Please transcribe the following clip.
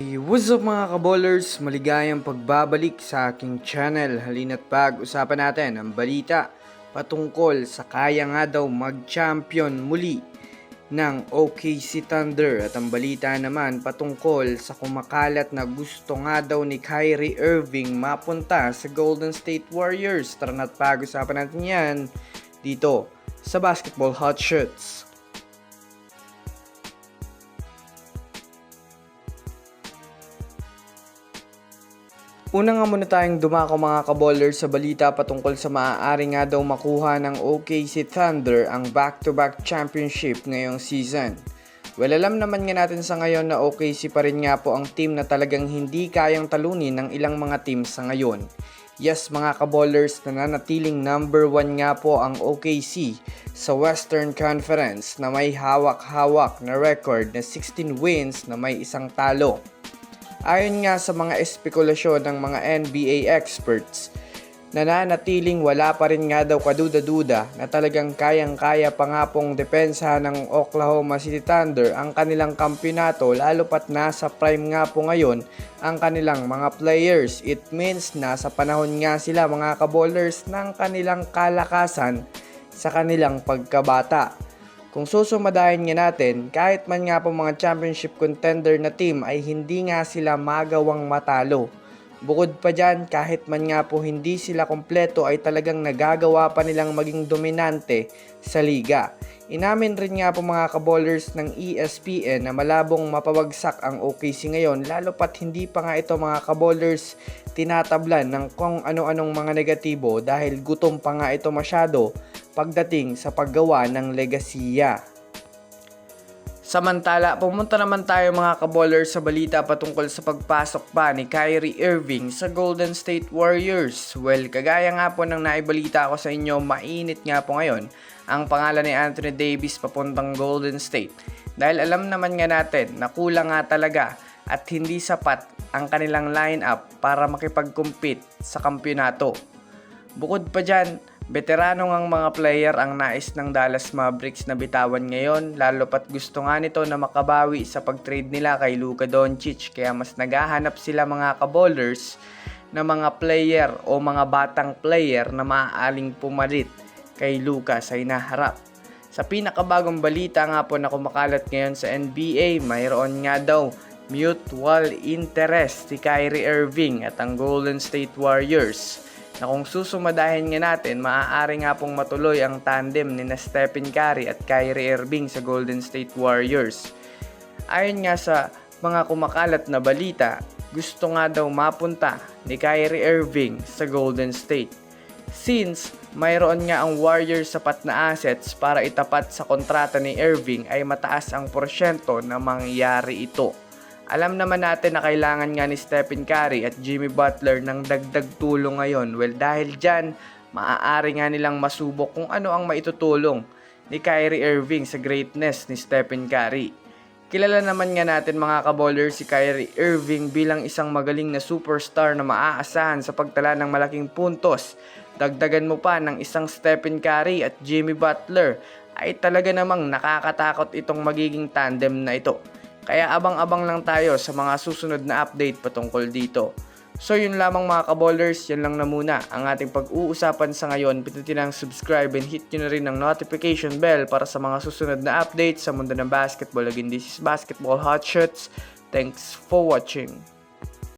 What's up mga kabolers? Maligayang pagbabalik sa aking channel. Halina't pag-usapan natin ang balita patungkol sa kaya nga daw mag-champion muli ng OKC Thunder at ang balita naman patungkol sa kumakalat na gusto nga daw ni Kyrie Irving mapunta sa Golden State Warriors. Tara na't pag-usapan natin yan dito sa Basketball Hot Shots. Una nga muna tayong dumako mga kabollers sa balita patungkol sa maaari nga daw makuha ng OKC Thunder ang back-to-back championship ngayong season. Well, alam naman nga natin sa ngayon na OKC pa rin nga po ang team na talagang hindi kayang talunin ng ilang mga teams sa ngayon. Yes mga kabollers, nananatiling number 1 nga po ang OKC sa Western Conference na may hawak-hawak na record na 16 wins na may isang talo. Ayon nga sa mga espekulasyon ng mga NBA experts, nananatiling wala pa rin nga daw kaduda-duda na talagang kayang-kaya pa nga pong depensa ng Oklahoma City Thunder ang kanilang kampyonato lalo pat nasa prime nga po ngayon ang kanilang mga players. It means nasa panahon nga sila mga kaballers ng kanilang kalakasan sa kanilang pagkabata. Kung susumadahin nga natin, kahit man nga po mga championship contender na team ay hindi nga sila magawang matalo. Bukod pa dyan, kahit man nga po hindi sila kompleto ay talagang nagagawa pa nilang maging dominante sa liga. Inamin rin nga po mga kaballers ng ESPN na malabong mapabagsak ang OKC ngayon lalo pat hindi pa nga ito mga kaballers tinatablan ng kung ano-anong mga negatibo dahil gutom pa nga ito masyado pagdating sa paggawa ng legasiya. Samantala, pumunta naman tayo mga kaballers sa balita patungkol sa pagpasok pa ni Kyrie Irving sa Golden State Warriors. Well, kagaya nga po ng naibalita ko sa inyo, mainit nga po ngayon ang pangalan ni Anthony Davis papuntang Golden State. Dahil alam naman nga natin na kulang nga talaga at hindi sapat ang kanilang lineup para makipag-compete sa kampyonato. Bukod pa dyan, veterano ngang mga player ang nais ng Dallas Mavericks na bitawan ngayon lalo pat gusto nga nito na makabawi sa pag-trade nila kay Luka Doncic kaya mas naghahanap sila mga kaballers na mga player o mga batang player na maaaling pumalit kay Luka sa inaharap. Sa pinakabagong balita nga po na kumakalat ngayon sa NBA, mayroon nga daw mutual interest si Kyrie Irving at ang Golden State Warriors na kung susumadahin nga natin, maaari nga pong matuloy ang tandem ni na Stephen Curry at Kyrie Irving sa Golden State Warriors. Ayon nga sa mga kumakalat na balita, gusto nga daw mapunta ni Kyrie Irving sa Golden State. Since mayroon nga ang Warriors sapat na assets para itapat sa kontrata ni Irving ay mataas ang porsyento na mangyayari ito. Alam naman natin na kailangan nga ni Stephen Curry at Jimmy Butler ng dagdag tulong ngayon. Well, dahil dyan, maaari nga nilang masubok kung ano ang maitutulong ni Kyrie Irving sa greatness ni Stephen Curry. Kilala naman nga natin mga kaboller si Kyrie Irving bilang isang magaling na superstar na maaasahan sa pagtala ng malaking puntos. Dagdagan mo pa ng isang Stephen Curry at Jimmy Butler ay talaga namang nakakatakot itong magiging tandem na ito. Kaya abang-abang lang tayo sa mga susunod na update patungkol dito. So yun lamang mga kaballers, yan lang na muna ang ating pag-uusapan sa ngayon. Pindutin ang subscribe and hit nyo na rin ang notification bell para sa mga susunod na updates sa mundo ng basketball. Again, this is Basketball Hot Shots. Thanks for watching.